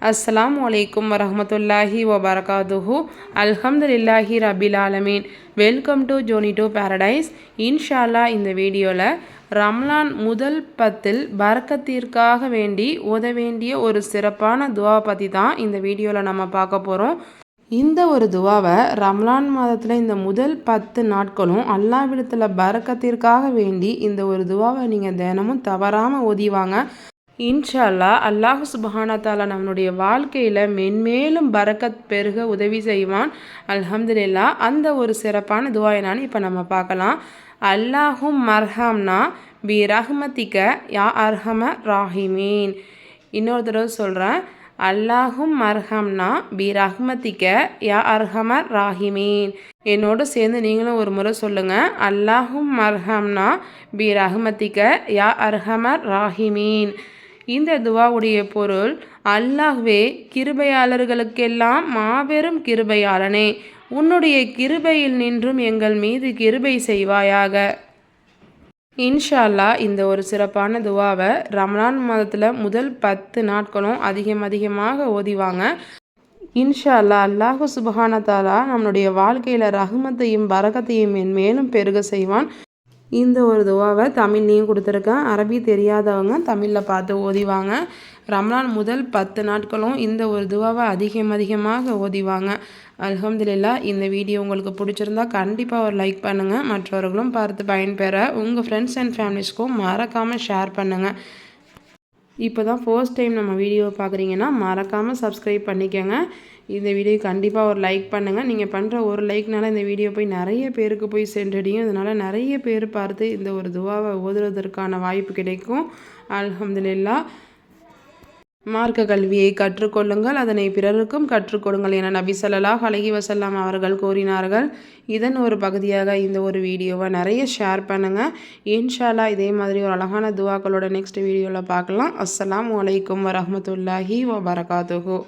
அஸ்லாம் வலைக்கும் வரமத்துல்லாஹி வபரகாதுஹு அல்ஹம்துலில்லாஹி ரபில் ஆலமீன் welcome to journey to paradise இன்ஷால்லா இந்த வீடியோவில் ரம்லான் முதல் பத்தில் பறக்கத்திற்காக வேண்டி உத வேண்டிய ஒரு சிறப்பான துவா பற்றி தான் இந்த வீடியோவில் நம்ம பார்க்க போகிறோம் இந்த ஒரு துவாவை ரம்லான் மாதத்தில் இந்த முதல் பத்து நாட்களும் அல்லாவிடத்தில் பறக்கத்திற்காக வேண்டி இந்த ஒரு துவாவை நீங்கள் தினமும் தவறாமல் ஓதிவாங்க. இன்ஷால்லா அல்லாஹு சுபஹானத்தாலா நம்மளுடைய வாழ்க்கையில் மென்மேலும் பரக்கத் பெருக உதவி செய்வான். அல்ஹம்துலில்லா அந்த ஒரு சிறப்பான துவா என்னான்னு இப்போ நம்ம பார்க்கலாம். அல்லாஹும் மர்ஹம்னா பி ரஹ்மத்திக்க யா அர்ஹம ராஹிமீன். இன்னொரு தடவை சொல்கிறேன் அல்லாஹும் மர்ஹம்னா பி ரஹ்மத்திக்க யா அர்ஹம ராஹிமீன். என்னோடு சேர்ந்து நீங்களும் ஒரு முறை சொல்லுங்கள் அல்லாஹும் மர்ஹம்னா பி ரஹ்மத்திக்க யா அர்ஹமர் ராஹிமீன். இந்த துவாவுடைய பொருள் அல்லாஹ்வே கிருபையாளர்களுக்கெல்லாம் மாபெரும் கிருபையாளனே. உன்னுடைய கிருபையில் நின்றும் எங்கள் மீது கிருபை செய்வாயாக. இன்ஷால்லா இந்த ஒரு சிறப்பான துவாவை ரமலான் மாதத்தில் முதல் பத்து நாட்களும் அதிகம் அதிகமாக ஓதிவாங்க இன்ஷால்லா அல்லாஹு சுபஹானத்தாலா நம்மளுடைய வாழ்க்கையில் ரகுமத்தையும் பரகத்தையும் மேலும் பெருக செய்வான். இந்த ஒரு துவாவை தமிழ்லேயும் கொடுத்துருக்கேன் அரபி தெரியாதவங்க தமிழில் பார்த்து ஓதிவாங்க. ரம்லான் முதல் பத்து நாட்களும் இந்த ஒரு துவாவை அதிகம் அதிகமாக ஓதிவாங்க. அலமதுல்லா இந்த வீடியோ உங்களுக்கு பிடிச்சிருந்தா கண்டிப்பாக ஒரு லைக் பண்ணுங்கள் மற்றவர்களும் பார்த்து பயன்பெற உங்கள் ஃப்ரெண்ட்ஸ் அண்ட் ஃபேமிலிஸ்க்கும் மறக்காமல் ஷேர் பண்ணுங்கள் இப்போ தான் ஃபர்ஸ்ட் டைம் நம்ம வீடியோ பார்க்குறீங்கன்னா மறக்காமல் சப்ஸ்கிரைப் பண்ணிக்கோங்க. இந்த வீடியோ கண்டிப்பாக ஒரு லைக் பண்ணுங்கள் நீங்கள் பண்ணுற ஒரு லைக்னால இந்த வீடியோ போய் நிறைய பேருக்கு போய் சென்றடையும். இதனால் நிறைய பேர் பார்த்து இந்த ஒரு துவாவை ஓதுறதற்கான வாய்ப்பு கிடைக்கும். அலமதுல்லா மார்க்க கல்வியை கற்றுக்கொள்ளுங்கள் அதனை பிறருக்கும் கற்றுக்கொடுங்கள் என நபி சொல்லலாஹ் அலகி வசல்லாம் அவர்கள் கூறினார்கள். இதன் ஒரு பகுதியாக இந்த ஒரு வீடியோவை நிறைய ஷேர் பண்ணுங்கள் இன்ஷாலா இதே மாதிரி ஒரு அழகான துவாக்களோட நெக்ஸ்ட் வீடியோவில் பார்க்கலாம். அஸ்லாம் வலைக்கம் வரமத்துல்லாஹி வபரகாத்துஹூ.